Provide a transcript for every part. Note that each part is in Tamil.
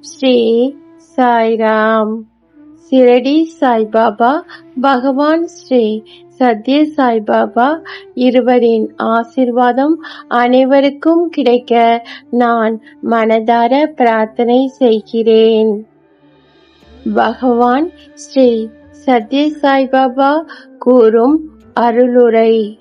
ஸ்ரீ சாய்ராம். சிரடி சாய்பாபா பகவான் ஸ்ரீ சத்ய சாய்பாபா இருவரின் ஆசிர்வாதம் அனைவருக்கும் கிடைக்க நான் மனதார பிரார்த்தனை செய்கிறேன். பகவான் ஸ்ரீ சத்ய சாய்பாபா கூறும் அருளுரை.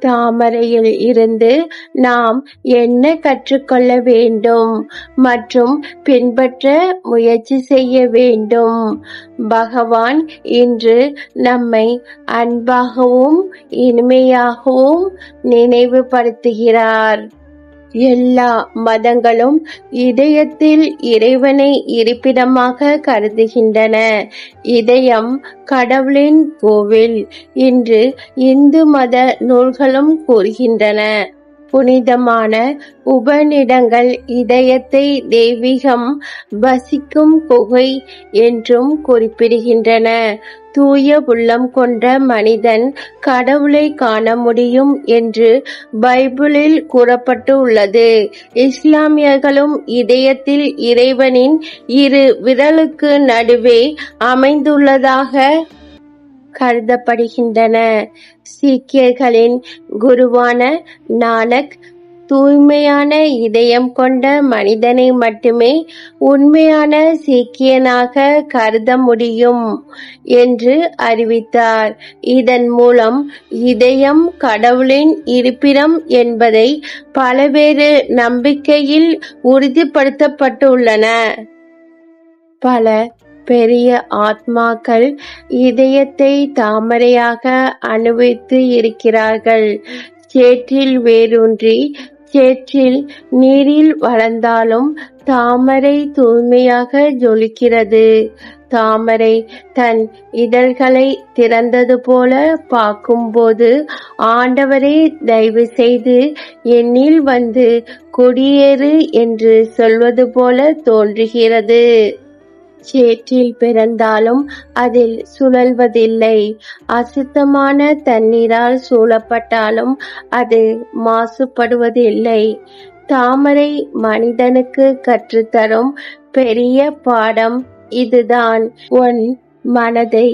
தாமரையில் இருந்து நாம் என்ன கற்றுக்கொள்ள வேண்டும் மற்றும் பின்பற்ற முயற்சி செய்ய வேண்டும். பகவான் இன்று நம்மை அன்பாகவும் இனிமையாகவும் நினைவுபடுத்துகிறார். எல்லா மதங்களும் இதயத்தில் இறைவனை இருப்பிடமாக கருதுகின்றன. இதயம் கடவுளின் கோவில். என்று இந்து மத நூல்களும் கூறுகின்றன. புனிதமான உபநிடங்கள் இதயத்தை தெய்வீகம் வசிக்கும் குகை என்றும் குறிப்பிடுகின்றன. தூய உள்ளம் கொண்ட மனிதன் கடவுளை காண முடியும் என்று பைபிளில் கூறப்பட்டு உள்ளது இஸ்லாமியர்களும் இதயத்தில் இறைவனின் இரு விரலுக்கு நடுவே அமைந்துள்ளதாக கருதப்படுகின்றன. சீக்கியர்களின் குருவான நானக் தூய்மையான இதயம் கொண்ட மனிதனை மட்டுமே உண்மையான சீக்கியனாக கருத முடியும் என்று அறிவித்தார். இதன் மூலம் இதயம் கடவுளின் இருப்பிடம் என்பதை பலவேறு நம்பிக்கையில் உறுதிப்படுத்தப்பட்டுள்ளன. பல பெரிய ஆத்மாக்கள் இதயத்தை தாமரையாக அனுபவித்து இருக்கிறார்கள். சேற்றில் வேரூன்றி சேற்றில் நீரில் வளர்ந்தாலும் தாமரை தூய்மையாக ஜொலிக்கிறது. தாமரை தன் இதழ்களை திறந்தது போல பார்க்கும்போது ஆண்டவரே தயவு செய்து என்னில் வந்து குடியேறு என்று சொல்வது போல தோன்றுகிறது. சேற்றில் பிறந்தாலும் அதில் சுழல்வதில்லை. அசுத்தமான தண்ணீரால் சூழப்பட்டாலும் அது மாசுபடுவதில்லை. தாமரை மனிதனுக்கு கற்றுத்தரும் பெரிய பாடம் இதுதான். உன் மனதை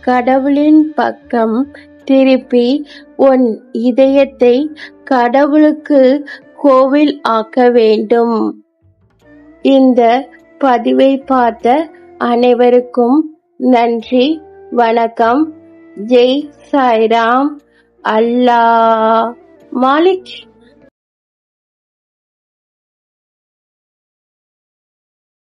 கடவுளின் பக்கம் திருப்பி உன் இதயத்தை கடவுளுக்கு கோவில் ஆக்க வேண்டும். இந்த பதிவை பார்த்த அனைவருக்கும் நன்றி வணக்கம். ஜெய் சாய்ராம். அல்லாஹ். மாலிக்